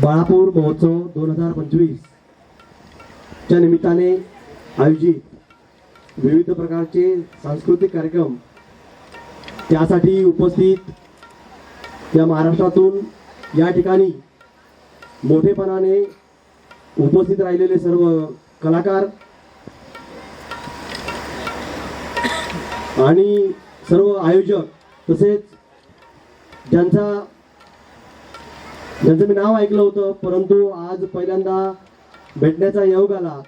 बाळापूर महोत्सव दोन हजार पंचवीस. च्या निमित्ताने आयोजित विविध प्रकारचे सांस्कृतिक कार्यक्रम त्यासाठी उपस्थित या महाराष्ट्रातून या ठिकाणी मोठेपणाने उपस्थित राहिलेले सर्व कलाकार आणि सर्व आयोजक तसेच ज्यांचा ज्यांचं मी नाव ऐकलं होतं परंतु आज पहिल्यांदा भेटण्याचा योग आला.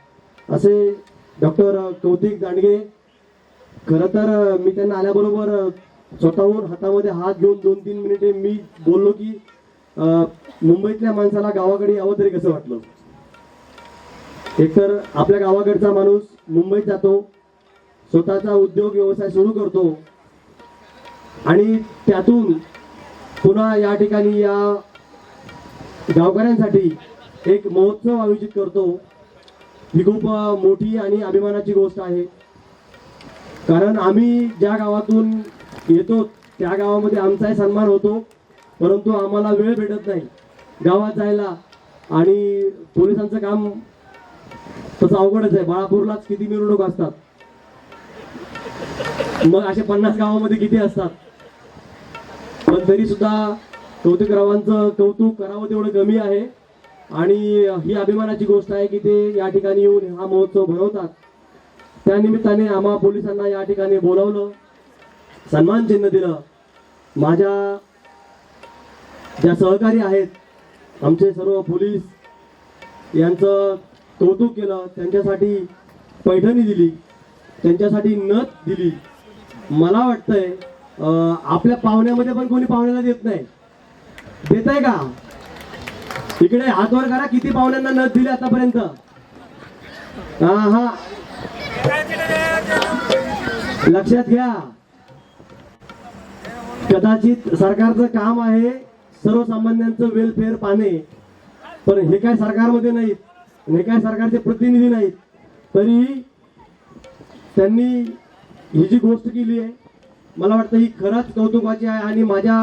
असे डॉक्टर कौतिक दांडगे खरं तर मी त्यांना आल्याबरोबर स्वतःहून हातामध्ये हात घेऊन दोन तीन मिनिटे मी बोललो की मुंबईतल्या माणसाला गावाकडे यावं तरी कसं वाटलं? एकतर आपल्या गावाकडचा माणूस मुंबईत जातो स्वतःचा उद्योग व्यवसाय सुरू करतो आणि त्यातून पुन्हा या ठिकाणी या गावकऱ्यांसाठी एक महोत्सव आयोजित करतो. ही खूप मोठी आणि अभिमानाची गोष्ट आहे. कारण आम्ही ज्या गावातून येतो त्या गावामध्ये आमचाही सन्मान होतो. परंतु आम्हाला वेळ भेटत नाही. गावात जायला आणि पोलिसांचं काम तसं अवघडच आहे. बाळापूरलाच किती मिरवणूक असतात? मग असे पन्नास गावामध्ये किती असतात? पण तरी सुद्धा कौतिकरावांचं कौतुक करावं तेवढं कमी आहे. आणि ही अभिमानाची गोष्ट आहे की ते या ठिकाणी येऊन हा महोत्सव भरवतात. त्यानिमित्ताने आम्हा पोलिसांना या ठिकाणी बोलावलं सन्मान चिन्ह दिलं. माझ्या ज्या सहकारी आहेत आमचे सर्व पोलीस यांचं कौतुक केलं त्यांच्यासाठी पैठणी दिली त्यांच्यासाठी नथ दिली. मला वाटतंय आपल्या पाहुण्यामध्ये पण कोणी पाहुण्याला देत नाही. देत आहे का? इकडे हातवर करा किती पाहुण्यांना नथ दिली आतापर्यंत. हा हा लक्षात घ्या. कदाचित सरकारचं काम आहे सर्वसामान्यांचं वेलफेअर पाहणे. पण हे काय सरकारमध्ये नाहीत हे काय सरकारचे प्रतिनिधी नाहीत. तरी त्यांनी ही जी गोष्ट केली आहे मला वाटतं ही खरंच कौतुकाची आहे आणि माझ्या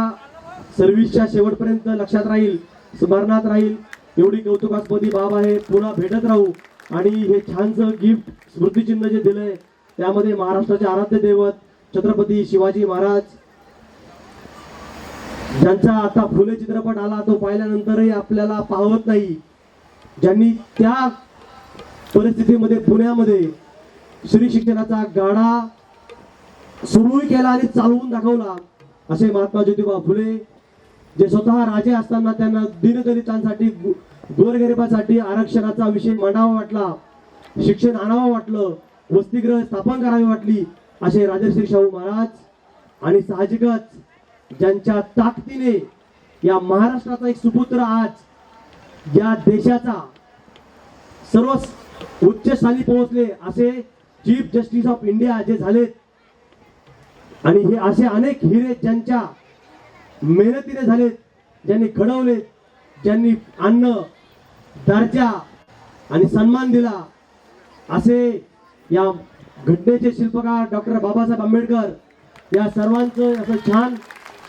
सर्व्हिसच्या शेवटपर्यंत लक्षात राहील स्मरणात राहील. एवढी कौतुकास्पदी बाब आहे. पुन्हा भेटत राहू. आणि हे छानसं गिफ्ट स्मृतिचिन्ह जे दिलंय त्यामध्ये महाराष्ट्राचे आराध्य दैवत छत्रपती शिवाजी महाराज. ज्यांचा आता फुले चित्रपट आला तो पाहिल्यानंतरही आपल्याला पाहत नाही. ज्यांनी त्या परिस्थितीमध्ये पुण्यामध्ये श्री शिक्षणाचा गाडा सुरूही केला आणि चालवून दाखवला असे महात्मा ज्योतिबा फुले जे स्वतः राजे असताना त्यांना दीनदलितांसाठी गो- गोरगरिबासाठी आरक्षणाचा विषय मांडावा वाटला शिक्षण आणावं वाटलं वसतिगृह स्थापन करावी वाटली असे राजर्षी शाहू महाराज आणि साहजिकच ज्यांच्या ताकदीने या महाराष्ट्राचा एक सुपुत्र आज या देशाचा सर्व उच्च स्थानी पोहोचले असे चीफ जस्टिस ऑफ इंडिया जे झालेत. आणि हे असे अनेक हिरे ज्यांच्या मेहनतीने झालेत ज्यांनी घडवले ज्यांनी अन्न दर्जा आणि सन्मान दिला असे या घटनेचे शिल्पकार डॉक्टर बाबासाहेब आंबेडकर या सर्वांचं असं छान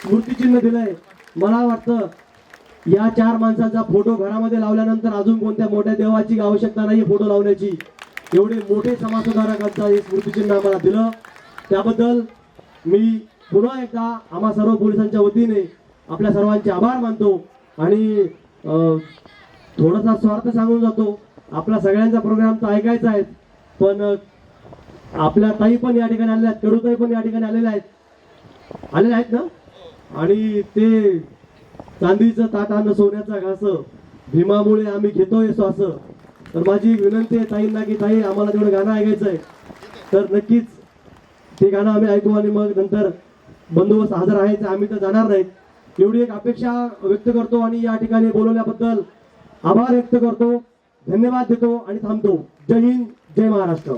स्मृतिचिन्ह दिलंय. मला वाटतं या चार माणसांचा फोटो घरामध्ये लावल्यानंतर अजून कोणत्या मोठ्या देवाची आवश्यकता नाही फोटो लावण्याची. एवढे मोठे समाजसुधारकांचा हे स्मृतिचिन्ह आम्हाला दिलं. त्याबद्दल मी पुन्हा एकदा आम्हा सर्व पोलिसांच्या वतीने आपल्या सर्वांचे आभार मानतो आणि थोडासा स्वार्थ सांगून जातो. आपला सगळ्यांचा प्रोग्राम तर ऐकायचा आहे पण आपल्या ताई पण या ठिकाणी आलेल्या आहेत कडूताई पण या ठिकाणी आलेल्या आहेत. आलेल्या आहेत ना? आणि ते चांदीचं ताटानं आणि सोन्याचा घास भीमामुळे आम्ही घेतोय श्वास. तर माझी विनंती आहे ताईंना की ताई आम्हाला तेवढं गाणं ऐकायचं आहे तर नक्कीच ते गाणं आम्ही ऐकू आणि मग नंतर बंदोबस्त हजर आहे ते आम्ही तर जाणार नाहीत एवढी एक अपेक्षा व्यक्त करतो आणि या ठिकाणी बोलवल्याबद्दल आभार व्यक्त करतो. धन्यवाद देतो आणि थांबतो. जय हिंद जय महाराष्ट्र.